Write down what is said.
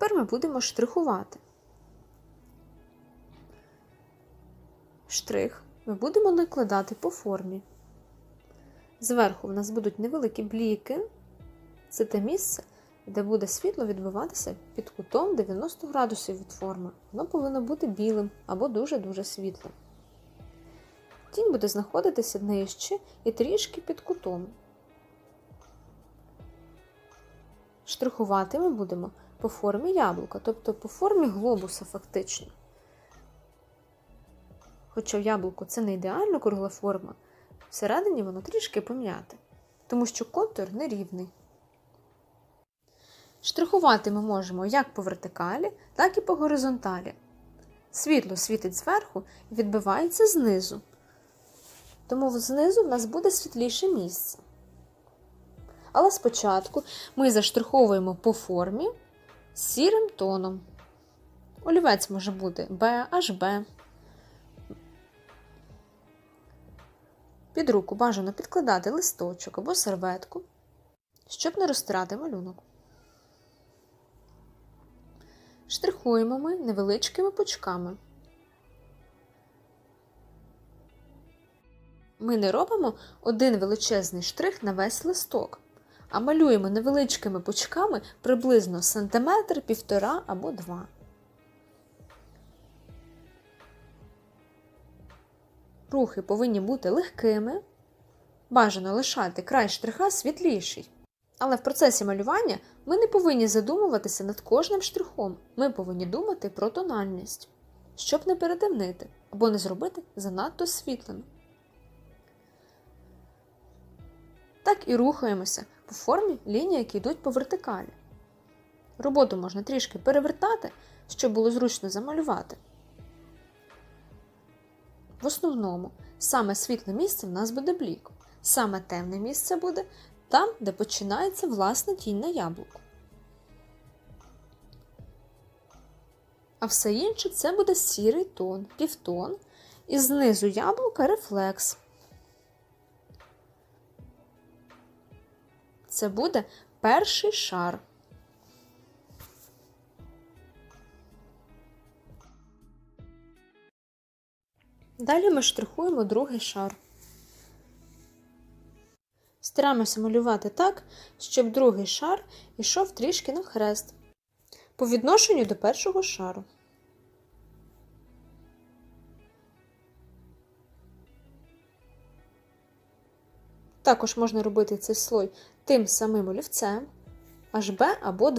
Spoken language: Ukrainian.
тепер ми будемо штрихувати. Штрих ми будемо накладати по формі. Зверху в нас будуть невеликі бліки. Це те місце, де буде світло відбиватися під кутом 90 градусів від форми. Воно повинно бути білим або дуже-дуже світлим. Тінь буде знаходитися нижче і трішки під кутом. Штрихувати ми будемо по формі яблука, тобто по формі глобуса фактично. Хоча в яблуку це не ідеально кругла форма, всередині воно трішки пом'яте, тому що контур нерівний. Штрихувати ми можемо як по вертикалі, так і по горизонталі. Світло світить зверху і відбивається знизу. Тому знизу в нас буде світліше місце. Але спочатку ми заштриховуємо по формі сірим тоном. Олівець може бути B, HB. Під руку бажано підкладати листочок або серветку, щоб не розтирати малюнок. Штрихуємо ми невеличкими пучками. Ми не робимо один величезний штрих на весь листок, а малюємо невеличкими пучками приблизно сантиметр, півтора або два. Рухи повинні бути легкими. Бажано лишати край штриха світліший. Але в процесі малювання ми не повинні задумуватися над кожним штрихом. Ми повинні думати про тональність, щоб не перетемнити або не зробити занадто світлим. Так і рухаємося по формі ліній, які йдуть по вертикалі. Роботу можна трішки перевертати, щоб було зручно замалювати. В основному, саме світле місце в нас буде блік, саме темне місце буде там, де починається власна тінь на яблуку. А все інше це буде сірий тон, півтон, і знизу яблука рефлекс. Це буде перший шар. Далі ми штрихуємо другий шар. Стараємося малювати так, щоб другий шар йшов трішки навхрест по відношенню до першого шару. Також можна робити цей слой тим самим олівцем, HB або